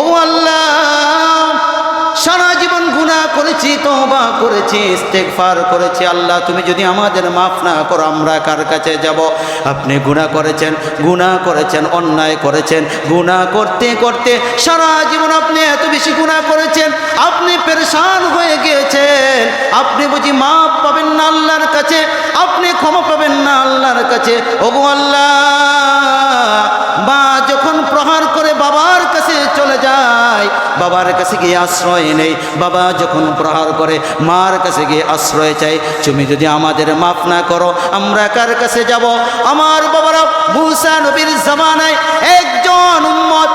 ও আল্লাহ, সারা জীবন গুনাহ করেছি, তওবা করেছি, ইস্তেগফার করেছি। আল্লাহ, তুমি যদি আমাদের মাফ না করো, আমরা কার কাছে যাব? আপনি গুনাহ করেছেন গুনাহ করেছেন, অন্যায় করেছেন। গুনাহ করতে করতে সারা জীবন আপনি এত বেশি গুনাহ করেছেন, আপনি পেরেশান হয়ে গিয়েছেন। আপনি বুঝি মাফ পাবেন না আল্লাহর কাছে? আপনি ক্ষমা পাবেন না আল্লাহর কাছে? ওগো আল্লাহ, মা যখন প্রহার বাবার কাছে গিয়ে আশ্রয় নেই। বাবা যখন প্রহার করে, মার কাছে গিয়ে আশ্রয় চাই তুমি যদি আমাদের মাফ না করো, আমরা কার কাছে যাব? আমার বাবারা, মুসা নবীর জামানায় একজন উম্মত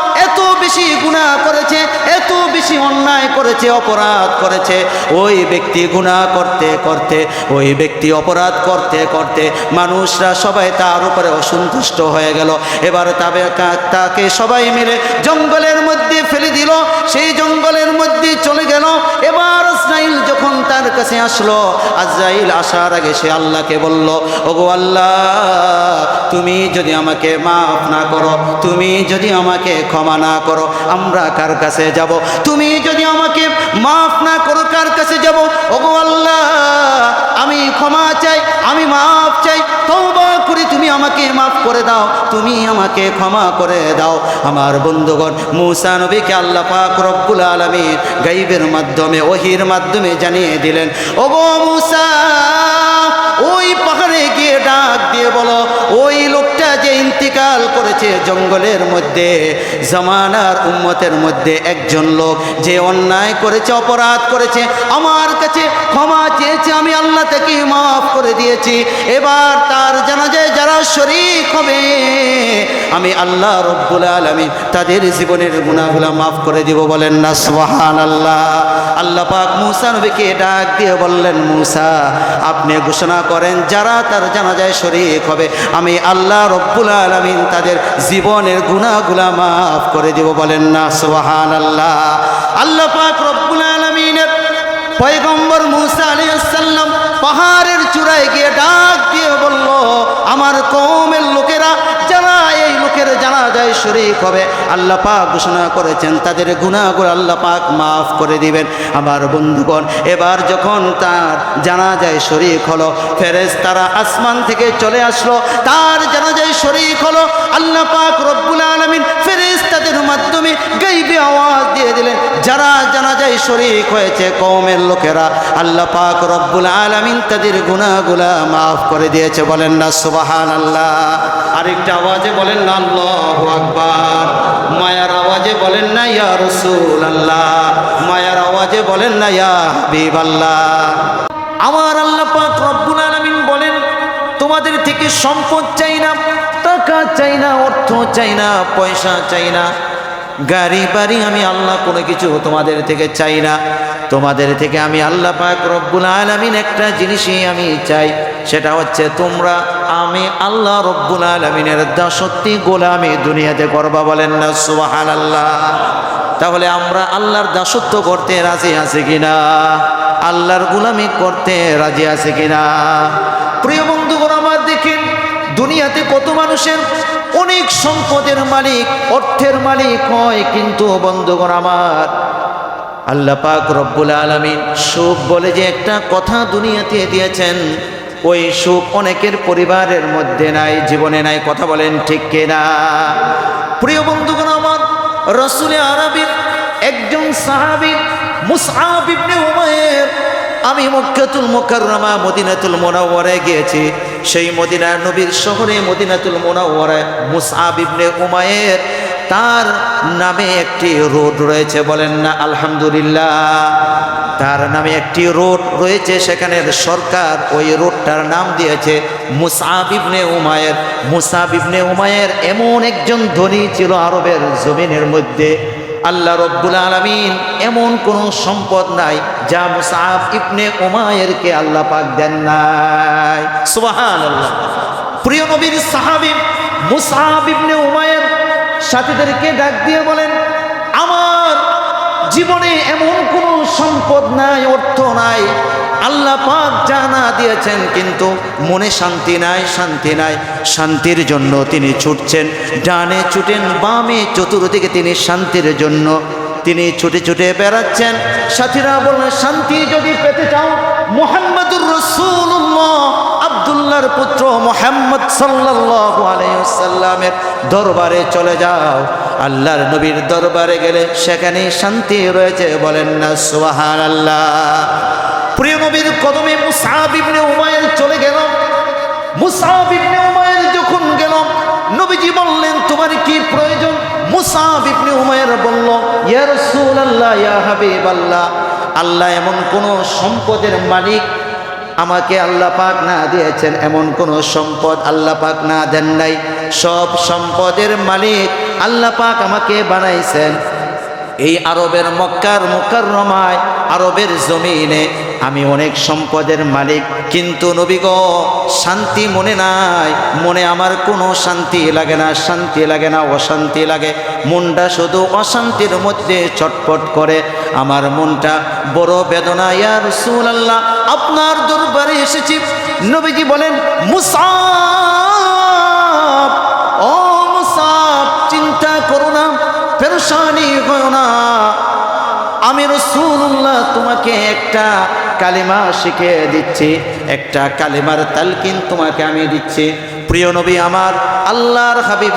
বেশি গুনাহ করেছে, এত বেশি অন্যায় করেছে, অপরাধ করেছে। ওই ব্যক্তি গুনাহ করতে করতে, ওই ব্যক্তি অপরাধ করতে করতে মানুষরা সবাই তার উপরে অসন্তুষ্ট হয়ে গেল। এবার তবে তাকে সবাই মিলে জঙ্গলের মধ্যে ফেলে দিল। সেই জঙ্গলের মধ্যে চলে গেল। এবার আজরাইল যখন তার কাছে আসলো, আজরাইল আসার আগে সে আল্লাহকে বলল, ওগো আল্লাহ, তুমি যদি আমাকে মাফ না করো, তুমি যদি আমাকে ক্ষমা না করো আমরা কার কাছে যাব? তুমি যদি আমাকে মাফ না করো, কার কাছে যাব? ওগো আল্লাহ, আমি ক্ষমা চাই, আমি মাফ চাই, তওবা করি তুমি আমাকে মাফ করে দাও, তুমি আমাকে ক্ষমা করে দাও। আমার বন্ধুগণ, মুসা নবীকে আল্লাহ পাক রব্বুল আলমীর গাইবের মাধ্যমে, ওহির মাধ্যমে জানিয়ে দিলেন, ওগো মুসা, ওই পাহাড়ে গিয়ে ডাক দিয়ে বলো, ওই লোকটা যে ইন্তিকাল করেছে জঙ্গলের মধ্যে, জামানার উম্মতের মধ্যে একজন লোক যে অন্যায় করেছে, অপরাধ করেছে, আমার কাছে ক্ষমা চেয়েছে, আমি আল্লাহ থেকে মাফ করে দিয়েছি। এবার তার জানাজায় যারা শরিক হবে, আমি আল্লাহ রব্বুল আলমী তাদের জীবনের গুণাগুলা মাফ করে দিব, বলেন না সোহান আল্লাহ আল্লাহ পাক মুসা নবীকে ডাক দিয়ে বললেন, মুসা, আপনি ঘোষণা করেন, যারা তার জানাজায় শরিক হবে, আমি আল্লাহ রব্বুল আলমিন তাদের জীবনের গুণাগুলা মাফ করে দিব, বলেন না সোহান আল্লাহ আল্লাহ পাক রব্বুল আলমিনের পয়গম্বর মুসা আলী পাহাড়ের চূড়ায় গিয়ে ডাক দিয়ে বলল, আমার কমের লোক জানা শরিক হবে, আল্লাহ পাক ঘোষণা করেছেন, তাদের গুণাগুলো আল্লাহ পাক মাফ করে দিবেন। আমার বন্ধুগণ, এবার যখন তার জানা যায় শরিক হলো ফেরেজ তারা আসমান থেকে চলে আসলো, তার জানা যায় শরিক হলো, আল্লাহ পাক রব্বুল আলমিন ফেরেজ তাদের মাধ্যমে গাইবে আওয়াজ দিয়ে দিলেন, যারা জানা যায় শরিক হয়েছে কৌমের লোকেরা, আল্লাহ পাক রব্বুল আলমিন তাদের গুণাগুলা মাফ করে দিয়েছে, বলেন না সুবাহান আল্লাহ আরেকটা আওয়াজে বলেন না আল্লাহ আকবার। মায়ার আওয়াজে বলেন না, ইয়া রসুল আল্লাহ মায়ার আওয়াজে বলেন না, ইয়া হাবিব আল্লাহ আমার আল্লাহ পাক রব্বুল আলমিন বলেন, তোমাদের থেকে সম্পদ চাই না, টাকা চাই না, অর্থ চাই না, পয়সা চাই না। গাড়ি, বাড়ি আমি আল্লাহ কোনো কিছু তোমাদের থেকে চাই না। তোমাদের থেকে আমি আল্লাহ পাক রব্বুল আলমিন একটা জিনিসই আমি চাই। সেটা হচ্ছে তোমরা আমি আল্লাহ রব্বুল আলমিনের দাসত্বী গোলামি দুনিয়াতে করবা বলেন না সুবাহান আল্লাহ তাহলে আমরা আল্লাহর দাসত্ব করতে রাজি আছে কিনা? আল্লাহর গুলামি করতে রাজি আছে কিনা? প্রিয় বন্ধুগণ, আমার দেখেন, দুনিয়াতে কত মানুষের অনেক সম্পদের মালিক, অর্থের মালিক হয়, কিন্তু বন্ধুগণ আমার, আল্লাহ পাক রব্বুল আলমিন সুখ বলে যে একটা কথা দুনিয়াতে দিয়েছেন ওই সুখ অনেকের পরিবারের মধ্যে নাই, জীবনে নাই, কথা বলেন ঠিক কিনা? প্রিয় বন্ধুগণ আমার, রসুলে আরবির একজন সাহাবি, মুসআব ইবনে উমায়ের আমি মক্কাতুল মুকাররমা, মদিনাতুল মুনাওয়ারায় গিয়েছি। সেই মদিনা নবীর শহরে মদিনাতুল মুনাওয়ারায় মুসআব উমায়ের তার নামে একটি রোড রয়েছে, বলেন না, আলহামদুলিল্লাহ। তার নামে একটি রোড রয়েছে, সেখানে সরকার ওই রোডটার নাম দিয়েছে মুসাব ইবনে উমায়ের। মুসাব ইবনে উমায়ের এমন একজন ধনী ছিল আরবের জমিনের মধ্যে। আল্লাহ রব্বুল আলমিন এমন কোনো সম্পদ নাই যা মুসাফ ইবনে উমায়েরকে আল্লাহ পাক দেন নাই। সুবাহান প্রিয় নবীর সাহাবি মুসাফ ইবনে উমায়ের সাথীদেরকে ডাক দিয়ে বলেন জীবনে এমন কোনো সম্পদ নাই, অর্থ নাই। আল্লাহ পাক জানা দিয়েছেন কিন্তু মনে শান্তি নাই শান্তি নাই। শান্তির জন্য তিনি ছুটছেন। ডানে ছুটেন, বামে চতুর্দিকে তিনি শান্তির জন্য তিনি ছুটে ছুটে বেড়াচ্ছেন। সাথীরা বললেন, শান্তি যদি পেতে চাও, মোহাম্মদুর রসুল্লাহ আবদুল্লাহর পুত্র মোহাম্মদ সাল্লাল্লাহু আলাইহি ওয়াসাল্লামের দরবারে চলে যাও। আল্লাহর নবীর দরবারে গেলে সেখানে শান্তি রয়েছে বলেন না সোহান আল্লাহ প্রিয় নবীর কদমে মুসআব ইবনে উমাইর চলে গেল। মুসআব ইবনে উমাইর যখন গেল, নবীজি বললেন, তোমার কি প্রয়োজন? মুসআব ইবনে উমাইর বলল, ইয়া রাসূলুল্লাহ, ইয়া হাবিবাল্লাহ, আল্লাহ এমন কোন সম্পদের মালিক আমাকে আল্লাহ পাক না দিয়েছেন, এমন কোন সম্পদ আল্লাহ পাক না দেন নাই। সব সম্পদের মালিক আল্লাহ পাক আমাকে বানাইছেন। এই আরবের মক্কার মুকাররমায়, আরবের জমিনে আমি অনেক সম্পদের মালিক, কিন্তু নবীগ শান্তি মনে নাই। মনে আমার কোনো শান্তি লাগে না, শান্তি লাগে না, অশান্তি লাগে। মনটা শুধু অশান্তির মধ্যে ছটপট করে। আমার মনটা বড় বেদনা। ইয়ার সুল আল্লাহ আপনার দরবারে এসেছি। নবীজি বলেন মুসাব হয় না। আমি রসুল্লাহ তোমাকে একটা কালিমা শিখে দিচ্ছি। একটা কালিমার তালকিন তোমাকে আমি দিচ্ছি। প্রিয় নবী আমার, আল্লাহর হাবিব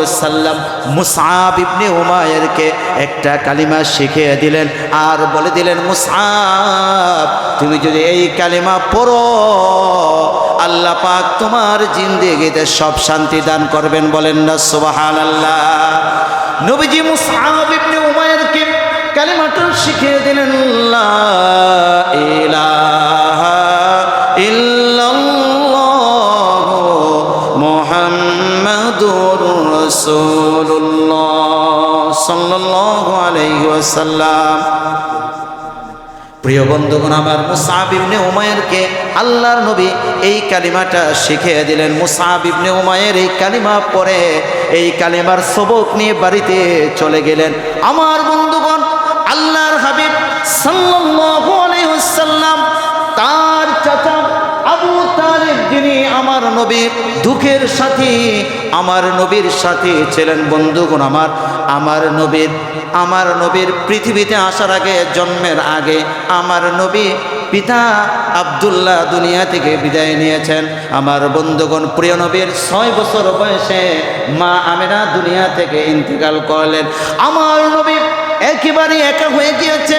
ওয়াসাল্লাম মুসআব ইবনে উমায়েরকে একটা কালিমা শিখিয়ে দিলেন আর বলে দিলেন মুসআব তুমি যদি এই কালিমা পড়ো, আল্লাহ পাক তোমার জিন্দেগিতে সব শান্তি দান করবেন। বলেন না, সুবহানাল্লাহ। নবীজি মুসআব ইবনে উমায়েরকে কালিমাটা শিখিয়ে দিলেন ইলাহা ইল্লাল্লাহ ওয়াসাল্লাম প্রিয় বন্ধুগণ, আমার মুসাব ইবনে উমায়েরকে আল্লাহর নবী এই কালিমাটা শিখিয়ে দিলেন। মুসাব ইবনে উমায়ের এই কালিমা পরে এই কালিমার সবক নিয়ে বাড়িতে চলে গেলেন। আমার বন্ধুগণ, আল্লাহর হাবিব সাল্লাল্লাহু আমার নবীর দুঃখের সাথী, আমার নবীর সাথী ছিলেন বন্ধুগণ আমার। আমার নবীর আমার নবীর পৃথিবীতে আসার আগে, জন্মের আগে আমার নবী পিতা আবদুল্লাহ দুনিয়া থেকে বিদায় নিয়েছেন। আমার বন্ধুগণ, প্রিয় নবীর ছয় বছর বয়সে মা আমেরা দুনিয়া থেকে ইন্তেকাল করলেন। আমার নবী একেবারে একা হয়ে গিয়েছে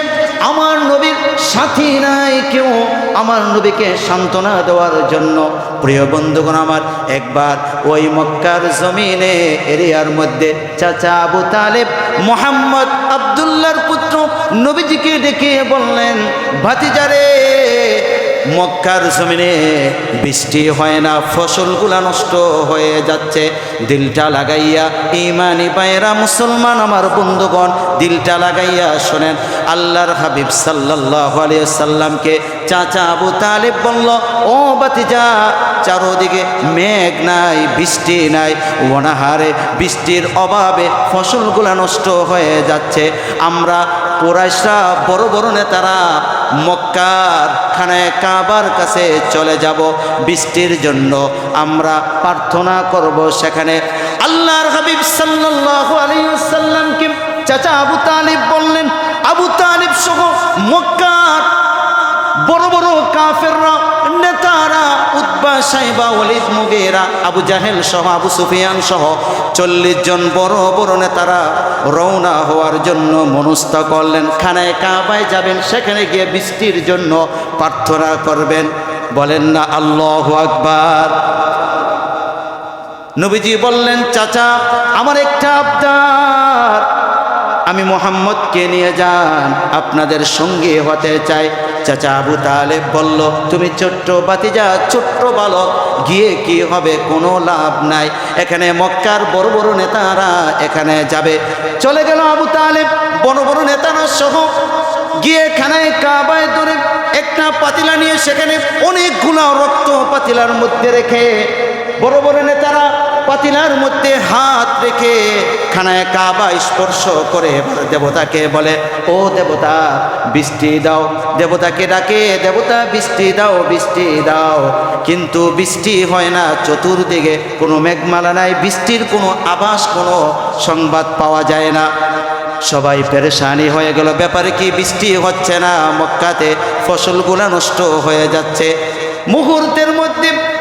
আমার নবীর সাথী নাই কেউ। আমার নবীকে সান্ত্বনা দেওয়ার জন্য। প্রিয় বন্ধুগণ আমার, একবার ওই মক্কার জমিনে এরিয়ার মধ্যে চাচা আবু তালেব মোহাম্মদ আবদুল্লার পুত্র নবীজিকে ডেকে বললেন ভাতিজারে মক্কার জমিনে বৃষ্টি হয় না, ফসলগুলা নষ্ট হয়ে যাচ্ছে। দিলটা লাগাইয়া ইমানি পায়রা মুসলমান আমার বন্ধুগণ, দিলটা লাগাইয়া শোনেন, আল্লাহর হাবিব সাল্লাহ সাল্লামকে চাচা আবু তালেব বলল, ও বাতিজা চারোদিকে মেঘ নাই, বৃষ্টি নাই, অনাহারে বৃষ্টির অভাবে ফসলগুলা নষ্ট হয়ে যাচ্ছে। আমরা কোরাইশরা বড় বড় নেতারা মক্কার খানায় কাবার কাছে চলে যাব। বৃষ্টির জন্য আমরা প্রার্থনা করব সেখানে। আল্লাহর হাবিব সাল্লাহ আলিয়াল্লামকে চাচা আবু তালিব বললেন, আবু তালিব সহ মক্কার বড় বড় কাফেররা, নেতারা উদ্বা সাইবা ওলিদ মুগেরা, আবু জাহেল সহ, আবু সুফিয়ান সহ চল্লিশ জন বড় বড় নেতারা রওনা হওয়ার জন্য মনস্থ করলেন। খানায় কাবায় যাবেন, সেখানে গিয়ে বৃষ্টির জন্য প্রার্থনা করবেন। বলেন না, আল্লাহ আকবার। নবীজি বললেন, চাচা, আমার একটা আবদার। আমি মোহাম্মদকে নিয়ে যান, আপনাদের সঙ্গে হতে চাই। চাচা আবু তালেব বলল, তুমি ছোট্ট বাতিজা, ছোট্ট বালক, গিয়ে কি হবে? কোনো লাভ নাই। এখানে মক্কার বড় বড় নেতারা এখানে যাবে। চলে গেল আবু তালেব, বড় বড় নেতারা সহ। গিয়ে খানায় কাবায় ধরে একটা পাতিলা নিয়ে সেখানে অনেকগুলো রক্ত পাতিলার মধ্যে রেখে বড় বড় নেতারা পাতিলার মধ্যে হাত রেখে খানায় কাবা স্পর্শ করে দেবতাকে বলে, ও দেবতা, বৃষ্টি দাও। দেবতাকে ডাকে, দেবতা, বৃষ্টি দাও বৃষ্টি দাও। কিন্তু বৃষ্টি হয় না, চতুর্দিকে কোনো মেঘমালা নাই, বৃষ্টির কোনো আভাস, কোনো সংবাদ পাওয়া যায় না। সবাই পেরেশানি হয়ে গেল। ব্যাপারে কি, বৃষ্টি হচ্ছে না, মক্কাতে ফসলগুলা নষ্ট হয়ে যাচ্ছে। মুহূর্তের মধ্যে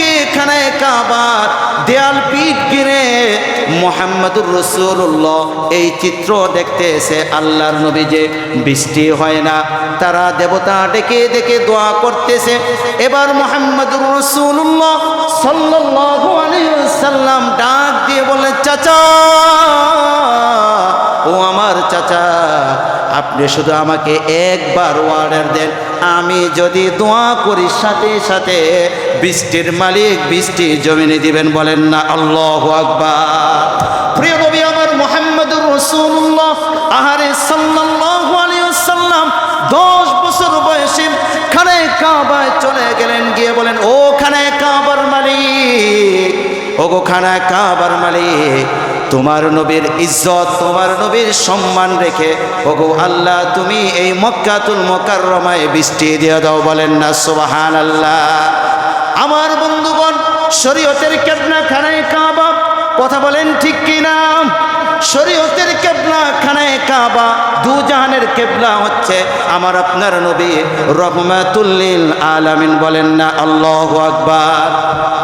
থেকে খানায় কাবার দেয়াল পিঠ গিরে মোহাম্মদুর রসুল্লাহ এই চিত্র দেখতে এসে আল্লাহর নবী যে বৃষ্টি হয় না, তারা দেবতা ডেকে ডেকে দোয়া করতেছে। এবার মোহাম্মদুর রসুল্লাহ সাল্লাম ডাক দিয়ে বললেন চাচা, ও আমার চাচা আপনি শুধু আমাকে একবার ওয়ার্ডার দেন। আমি যদি দোয়া করি, সাথে সাথে বৃষ্টির মালিক বৃষ্টি জমিনে দিবেন বলেন না, আল্লাহ আকবার। প্রিয় নবী আমার মোহাম্মদুর রসুল্লাহ আহারে সাল্লাল্লাহু আলাইহি সাল্লাম দশ বছর বয়সে খানায় কাবায় চলে গেলেন, গিয়ে বলেন, ও খানায় কাবার মালিক, ওগো খানায় কাবার মালিক তোমার নবীর ইজ্জত, তোমার নবীর সম্মান রেখে, ওগো আল্লাহ, তুমি এই মক্কাতুল মোকাররমায় বৃষ্টি দিয়ে দাও, বলেন না সোবাহান আল্লাহ আমার বন্ধুগণ, শরীয়তের কেটনা খানায় কাবা, কথা বলেন ঠিক কিনা? শরীয়তের কেবলা খানায় কাবা, দু জাহানের কেবলা হচ্ছে আমার আপনার নবী রহমাতুল্লিল আলামিন বলেন না, আল্লাহ আকবার।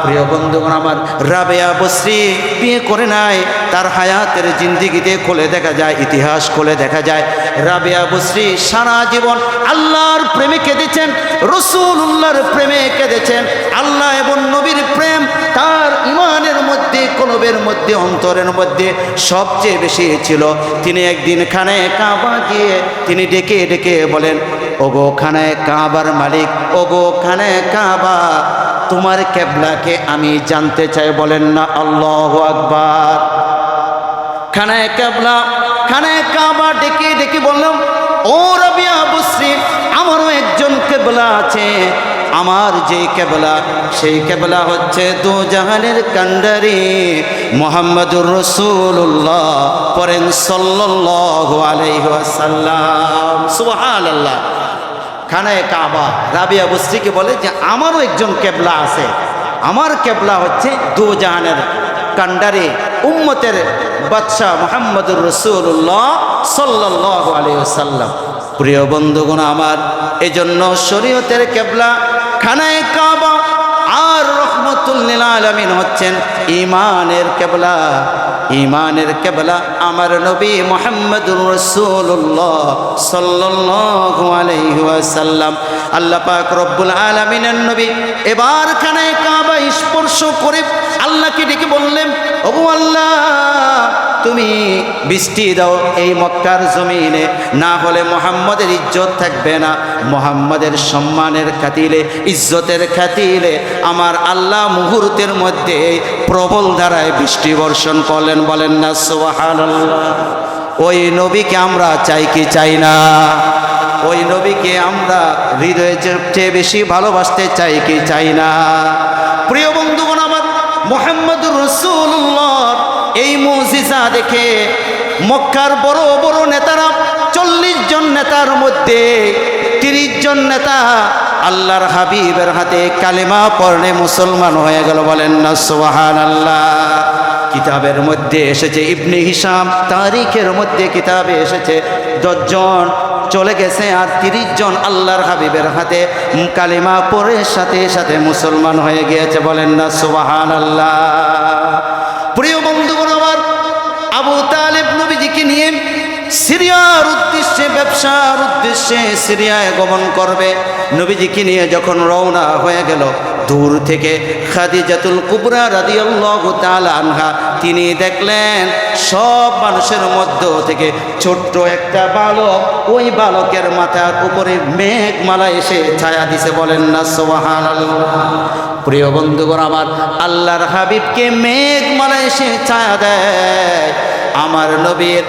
প্রিয় বন্ধুগণ, আমার রাবেয়া বসরি বিয়ে করে নাই, তার হায়াতের জিন্দিগিতে খুলে দেখা যায়, ইতিহাস খুলে দেখা যায়। রাবেয়া বসরি সারা জীবন আল্লাহর প্রেমে কেঁদেছেন রসুল্লাহর প্রেমে কেঁদেছেন। আল্লাহ এবং নবীর প্রেম তার ইমানের মধ্যে, কলবের মধ্যে, অন্তরের মধ্যে সবচেয়ে বেশি ছিল। তিনি একদিন খানে কাবা গিয়ে তিনি ডেকে ডেকে বলেন, ওগো খানে কাবার মালিক, ওগো খানায় কাবা, তোমার কেবলাকে আমি জানতে চাই। বলেন না, আল্লাহ আকবার। খানে কেবলা, খানে কাবা ডেকে ডেকে বললাম, ও রবিয়া বসরি আমারও একজন কেবলা আছে। আমার যে কেবলা, সেই কেবলা হচ্ছে দু জাহানের কান্ডারি মোহাম্মদুর রসুল্লাহ পরেন সাল্লাহ আলাইসাল্লাম সুহান আল্লাহ খানায় কাবা, রাবিয়া বস্তিকে বলে যে আমারও একজন কেবলা আছে। আমার কেবলা হচ্ছে দু জাহানের কান্ডারি উম্মতের বাদশাহ মোহাম্মদুর রসুল্লাহ সাল্লাহ আলাইসাল্লাম প্রিয় বন্ধুগণ আমার, এজন্য শরীয়তের কেবলা খানায় কাবা আর রহমতুল্লিল আলমিন হচ্ছেন ইমানের কেবলা। ইমানের কেবলা আমার নবী মোহাম্মদুর রসুল্লাহ সাল্লাল্লাহু আলাইহি ওয়াসাল্লাম। আল্লাহ পাক রব্বুল আলামিনের নবী এবার খানায় কাবা স্পর্শ করে আল্লাহকে ডেকে বললেন ওগো আল্লাহ তুমি বৃষ্টি দাও এই মক্কার জমিনে। না হলে মোহাম্মদের ইজ্জত থাকবে না। মোহাম্মদের সম্মানের খাতিলে, ইজ্জতের খাতিলে আমার আল্লাহ মুহূর্তের মধ্যে প্রবল ধারায় বৃষ্টি বর্ষণ করলেন, বলেন না সোহান ওই নবীকে আমরা চাই কি চাই না? ওই নবীকে আমরা হৃদয়ের চেয়ে বেশি ভালোবাসতে চাই কি চাই না? প্রিয় বন্ধুগণ, আমার মোহাম্মদুর মুজিজা দেখে মক্কার বড় বড় নেতারা চল্লিশ জন নেতার মধ্যে তিরিশ জন নেতা আল্লাহর হাবিবের হাতে কালেমা পড়নে মুসলমান হয়ে গেল বলেন না সোহান আল্লাহ কিতাবের মধ্যে এসেছে ইবনে হিসাম তারিখের মধ্যে কিতাবে এসেছে দশজন চলে গেছে আর তিরিশ জন আল্লাহর হাবিবের হাতে কালিমা পরের সাথে সাথে মুসলমান হয়ে গিয়েছে বলেন না সুবাহান আল্লাহ প্রিয় বন্ধুগণ আমার আবু তালেব নবীজিকে নিয়ে সিরিয়ার উদ্দেশ্যে, ব্যবসার উদ্দেশ্যে সিরিয়ায় গমন করবে। নবীজিকে নিয়ে যখন রওনা হয়ে গেল, দূর থেকে খাদিজাতুল কুবরা রাদিয়াল্লাহু আনহা, তিনি দেখলেন সব মানুষের মধ্য থেকে ছোট্ট একটা বালক, ওই বালকের মাথার উপরে মেঘমালা এসে ছায়া দিছে, বলেন, না, সুবহানাল্লাহ। প্রিয় বন্ধুগণ, আমার আল্লাহর হাবিবকে মেঘমালা এসে ছায়া দেয়। আমার নবীর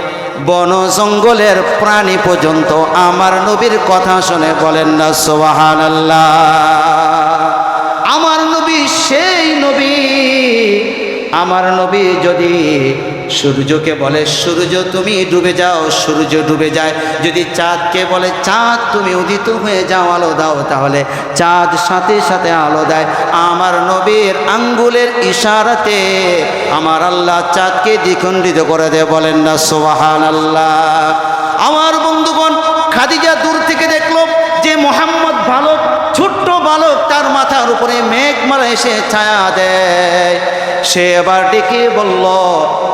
বন জঙ্গলের প্রাণী পর্যন্ত আমার নবীর কথা শুনে বলেন না সোহান আমার নবী সেই নবী। আমার নবী যদি সূর্যকে বলে, সূর্য, তুমি ডুবে যাও, সূর্য ডুবে যায়। যদি চাঁদকে বলে, চাঁদ, তুমি উদিত হয়ে যাও, আলো দাও, তাহলে চাঁদ সাথে সাথে আলো দেয়। আমার নবীর আঙ্গুলের ইশারাতে আমার আল্লাহ চাঁদকে দ্বিখণ্ডিত করে দেয় বলেন, না সোহান আল্লাহ আমার বন্ধুগণ, খাদিজা দূর থেকে দেখল যে মোহাম্মদ বালক, ছোট্ট বালক, তার মাথার উপরে মেঘমালা এসে ছায়া দেয়। সে এবার ডেকে বলল,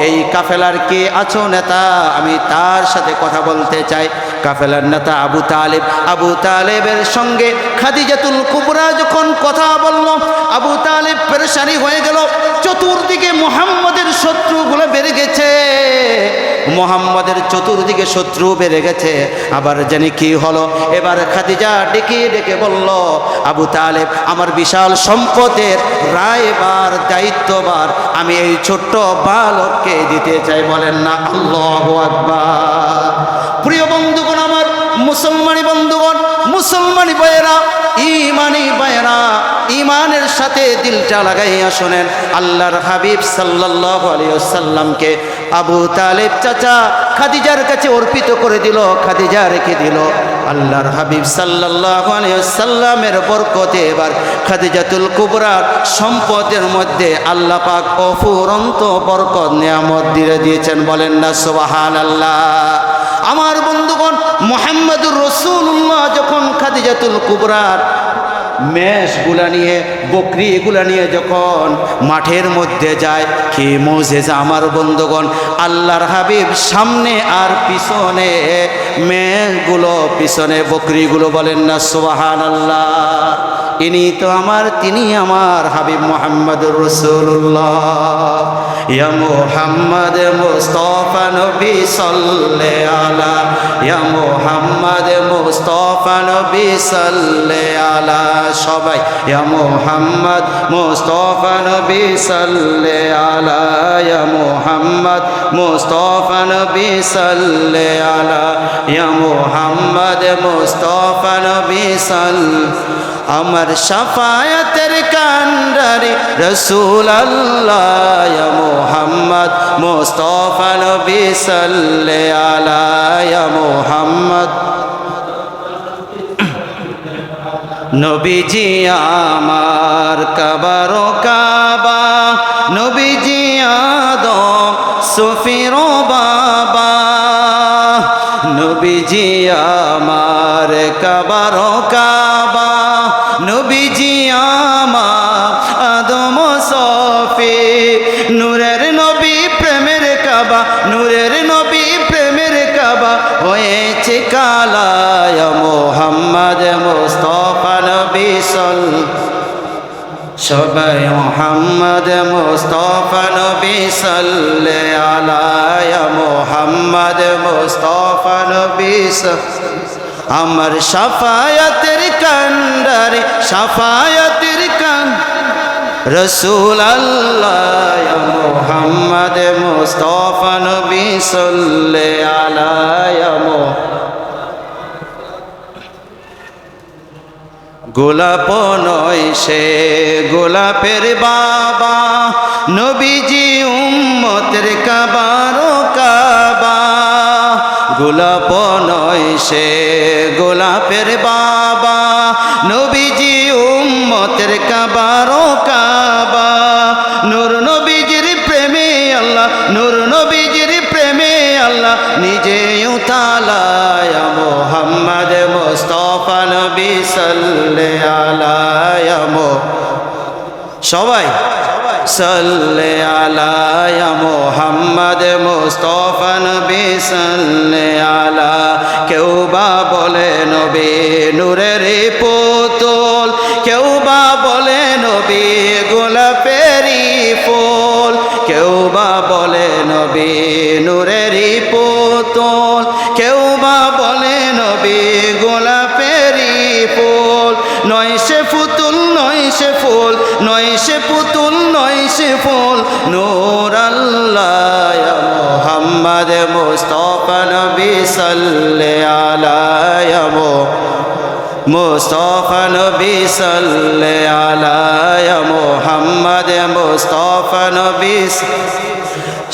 এই কাফেলার কে আছো নেতা? আমি তার সাথে কথা বলতে চাই। কাফেলার নেতা আবু তালেব, আবু তালেবের সঙ্গে খাদিজাতুল কুবরা যখন কথা বলল, আবু তালেব পেরেশানি হয়ে গেল। চতুর্দিকে মোহাম্মদের শত্রুগুলো বেড়ে গেছে। মোহাম্মদের চতুর্দিকে শত্রু বেড়ে গেছে। আবার জানি কি হলো? এবার খাদিজা ডেকে ডেকে বলল, আবু তালেব, আমার বিশাল সম্পদের রায়বার দায়িত্ববার আমি এই ছোট্ট বালককে দিতে চাই, বলেন না, আল্লাহ আকবার। প্রিয় বন্ধুগণ আমার, মুসলমানি বন্ধুগণ, মুসলমানি বয়েরা ইমানি বয়েরা ইমানের সাথে দিলটা লাগাইয়া শোনেন, আল্লাহর হাবিব সাল্লাহ আলিয়াল্লামকে আবু তালেব চাচা খাদিজার কাছে অর্পিত করে দিল, খাদিজা রেখে দিল। আল্লাহর হাবিব সাল্লাহ সাল্লামের বরকতে এবার খাদিজাতুল কুবরার সম্পদের মধ্যে আল্লাহ পাক অফুরন্ত বরকত, নিয়ামত দিয়ে দিয়েছেন। বলেন না সোবাহান আল্লাহ আমার বন্ধুগণ, মোহাম্মদুর রসুল্লাহ যখন খাদিজাতুল কুবরার মেষগুলা নিয়ে, বকরি এগুলা নিয়ে যখন মাঠের মধ্যে যায় কি মোজেজা আমার বন্ধুগণ, আল্লাহর হাবিব সামনে আর পিছনে মেষগুলো পিছনে, বকরিগুলো বলেন না সোহান আল্লাহ ইনি তো আমার, তিনি আমার হাবিব মোহাম্মদুর রসুল্লাহ মোহাম্মদ মুস্তফা নবী সাল্লে আলা, ইয়া মোহাম্মদ মুস্তফা নবী সাল্লে আলা সবাই মোহাম্মদ, মুস্তফা নবী সাল্লে আলা মোহাম্মদ, মুস্তফা নবী সাল্লে আলা, ইয়া মোহাম্মদ, মুস্তফা নবী সাল্লে আমার সাফায়াতের কান্ডারে রসুল আল্লাহ মোহাম্মদ, মোস্তফা নবী সাল্লে আলায় মোহাম্মদ। নবীজি আমার কাবারো কাবা নবীজি আদম সুফির বাবা। নবীজি আমার কাবারো কাবা সবাই মোহাম্মদ মোস্তফা নবী সাল্লে আলায় মোহাম্মদ মোস্তফা নবী আমার সাফায়াতের কান্ডারে সাফায়াতের কান রসুল আল্লাহ মোহাম্মদ মোস্তফা নবী সাল্লে আলায় গোলাপ নয় সে গোলাপের বাবা নবীজি উম্মতের কাবারো কাবা। গোলাপ নয় সে গোলাপের বাবা সবাই। সাল্লে আলা মোহাম্মদ মুস্তফান নবী সাল্লে আলা কেউ বা বলে নবী নূরের পুতুল সাল্লে আলায় মুস্তফা নবী সাল্লে আলায়া মোহাম্মদ মুস্তফা নবী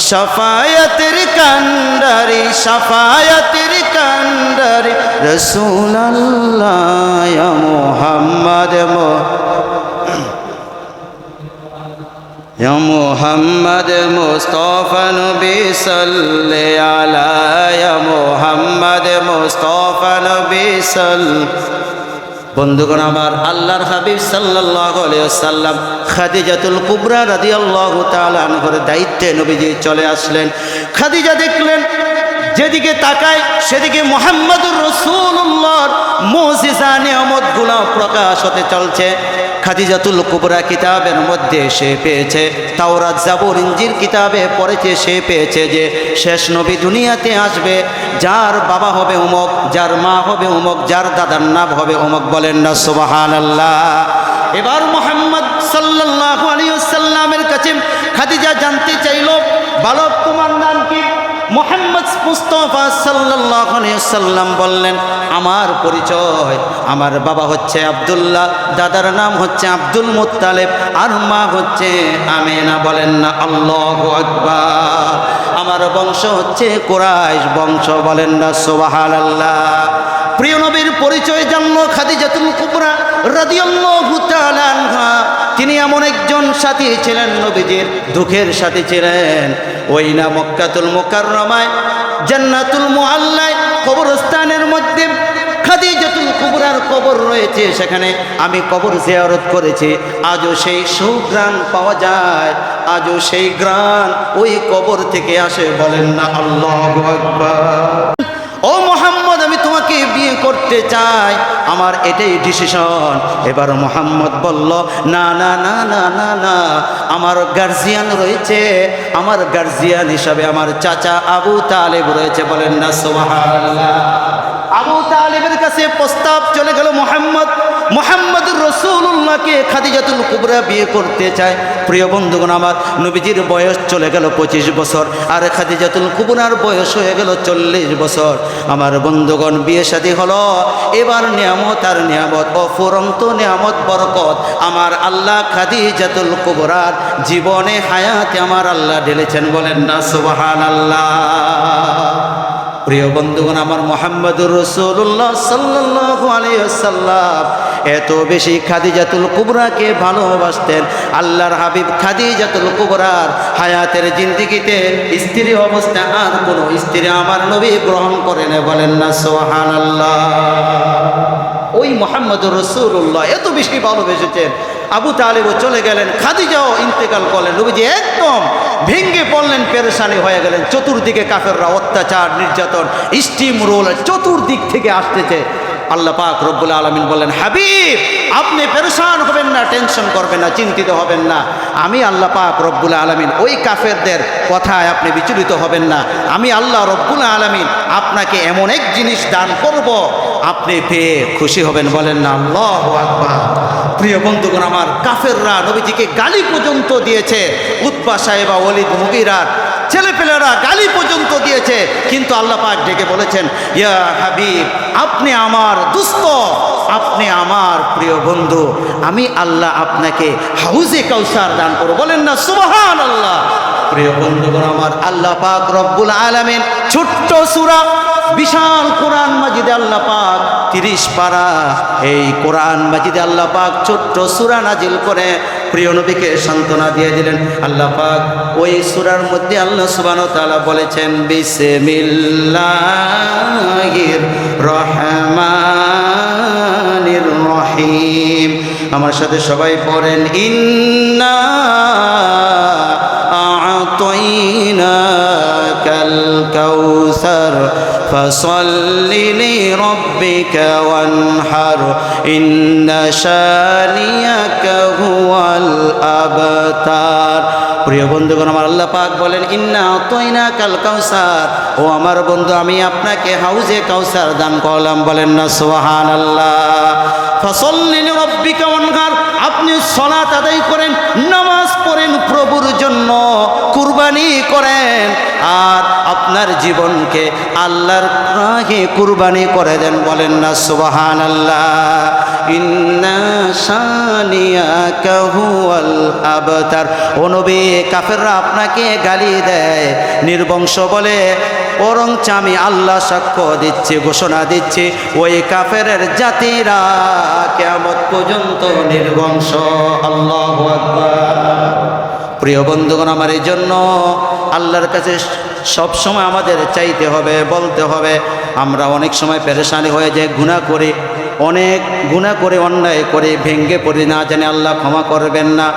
শফায়তের কান্ডারি শফায়তের কান্ডারি রসুল আল্লাহ মোহাম্মদ মো يا محمد مصطفى نبي صل على يا محمد مصطفى نبي صل বন্ধুগণ আমার আল্লাহর হাবিব সাল্লাহ সাল্লাম খাদিজাতুল কুবরা রাদি আল্লাহ তালানহর দায়িত্বে নবীজি চলে আসলেন খাদিজা দেখলেন যেদিকে তাকায় সেদিকে মোহাম্মদুর রসুল্লাহর মসিসা নিয়ামতগুলো প্রকাশ হতে চলছে খাদিজাতুল কুবরা কিতাবের মধ্যে সে পেয়েছে। তাওরাত জাবুর ইঞ্জির কিতাবে পড়েছে সে পেয়েছে যে, শেষ নবী দুনিয়াতে আসবে, যার বাবা হবে উমক, যার মা হবে উমক, যার দাদার নাম হবে উমক বলেন না সুবাহান আল্লাহ এবার মোহাম্মদ সাল্লাহ আলিয়াল্লামের কাছে খাদিজা জানতে চাইল, বালক তোমার নাম কি? মোহাম্মদ মুস্তফা সাল্লাম বললেন, আমার পরিচয়, আমার বাবা হচ্ছে আবদুল্লাহ, দাদার নাম হচ্ছে আব্দুল মুত্তালেব, আর মা হচ্ছে আমেনা। বলেন না, আল্লাহ আকবার। আমার বংশ হচ্ছে কোরআশ বংশ, বলেন না সোবাহাল আল্লাহ প্রিয় নবীর পরিচয় জানলো খাদিজাতুল কুবরা রাদিয়াল্লাহু তাআলা তিনি এমন একজন সাথী ছিলেন নবীজির, দুঃখের সাথী ছিলেন। ওই না মক্কাতুল মোকাররমায়, জান্নাতুল মুআল্লায়, কবরস্থানের মধ্যে খাদিজাতুল কুবরার কবর রয়েছে সেখানে। আমি কবর জিয়ারত করেছি, আজও সেই সুগ্রাণ পাওয়া যায়, আজও সেই গ্রাণ ওই কবর থেকে আসে বলেন না আল্লাহ ও মোহাম্মদ! তোমাকে বিয়ে করতে চাই আমার এটাই ডিসিশন এবার মোহাম্মদ বলল, না না না না না না, আমার গার্জিয়ান রয়েছে, আমার গার্জিয়ান হিসাবে আমার চাচা আবু তালেব রয়েছে। বলেন না তালেবের কাছে প্রস্তাব চলে গেল, মোহাম্মদ মোহাম্মদ রসুল্লাহকে খাদিজাতুল কুবরা বিয়ে করতে চায়। প্রিয় বন্ধুগণ, আমার নবীজির বয়স চলে গেল পঁচিশ বছর, আর খাদিজাতুল কুবরার বয়স হয়ে গেল চল্লিশ বছর। আমার বন্ধুগণ, বিয়ে শাদী হলো, এবার নিয়ামত আর নিয়ামত, অফুরন্ত নিয়ামত, বরকত। আমার আল্লাহ খাদিজাতুল কুবরার জীবনে হায়াতে আমার আল্লাহ ঢেলেছেন বলেন না সুবাহান আল্লাহ প্রিয় বন্ধুগণ, আমার মোহাম্মদুর রসুল্লাহ সাল্লাহ আলিয়াল্লাম এত বেশি খাদিজাতুল কুবরাকে ভালোবাসতেন। আল্লাহর হাবিব খাদিজাতুল কুবরার হায়াতের জিন্দিগিতে স্ত্রী অবস্থা, আর কোনো স্ত্রী আমার নবী গ্রহণ করেন বলেন না সোহান আল্লাহ ওই মোহাম্মদুর রসুল্লাহ এত বেশি ভালোবেসেছেন। আবু তালেবও চলে গেলেন। খাদিজাও ইন্তেকাল করলেন। নবীজি একদম ভেঙ্গে পড়লেন, পেরেশানি হয়ে গেলেন। চতুর্দিকে কাফেররা অত্যাচার, নির্যাতন, স্টিম রোল, চতুর্দিক থেকে আসতেছে। আল্লাহ পাক রব্বুল আলমিন বললেন, হাবিব, আপনি পেরেশান হবেন না, টেনশন করবেন না, চিন্তিত হবেন না। আমি আল্লাহ পাক রব্বুল আলমিন ওই কাফেরদের কথায় আপনি বিচলিত হবেন না। আমি আল্লাহ রব্বুল আলমিন আপনাকে এমন এক জিনিস দান করব, আপনি পেয়ে খুশি হবেন। বলেন না আল্লাহ আকবার। প্রিয় বন্ধুগণ, আমার কাফেররা নবীজিকে গালি পর্যন্ত দিয়েছে। উৎপা সাহেবা অলিদ মুগিরার ছেলেপেলেরা গালি পর্যন্ত দিয়েছে। কিন্তু আল্লাহ পাক ডেকে বলেছেন, ইয়া হাবিব, আপনি আমার দুস্থ আপনি আমার প্রিয় বন্ধু। আমি আল্লাহ আপনাকে হাউজে কাউসার দান করব। বলেন না সুবহান আল্লাহ প্রিয় বন্ধুগণ আমার আল্লাহ পাক রব্বুল আলামিন ছোট্ট সূরা বিশাল কোরআন মাজিদে আল্লাহ পাক তিরিশ পারা। এই কোরআন মাজিদে আল্লাহ পাক ছোট্ট সূরা নাজিল করে প্রিয় নবীকে সান্ত্বনা দিয়ে দিলেন। আল্লাহ পাক ওই সুরার মধ্যে আল্লাহ সুবহানাহু ওয়া তাআলা বলেছেন, বিসমিল্লাহির রহমানির রহিম। আমার সাথে সবাই পড়েন, ইন্না الكوثر فصل لربك وانحر إن شانيك هو الأبتار প্রিয় বন্ধুগণ আমার আল্লাহ পাক বলেন ইন্না তৈনা কাল কাউসার ও আমার বন্ধু আমি আপনাকে হাউজে কাউসার দান করলাম বলেন না সোহান আল্লাহ ফসল্লিন রব্বিকা অনগার আপনি সলাত আদায় করেন নামাজ পড়েন প্রভুর জন্য কুরবানি করেন আর আপনার জীবনকে আল্লাহর রাহে কুরবানি করে দেন, বলেন না সুবাহান আল্লাহ আবতার। ও নবী, কাফেররা আপনাকে গালি দেয়, নির্বংশ বলে। বরং আমি আল্লাহ সাক্ষ্য দিচ্ছি, ঘোষণা দিচ্ছি, ওই কাফেরের জাতিরা কেমন পর্যন্ত নির্বংশ। আল্লাহ প্রিয় বন্ধুগণ, আমার এই জন্য আল্লাহর কাছে সব সময় আমাদের চাইতে হবে, বলতে হবে। আমরা অনেক সময় পেরেশানি হয়ে যে গুণা করে, অনেক গুণা করে অন্যায় করে, ভেঙ্গে পড়ি না জানে আল্লাহ ক্ষমা করবেন না।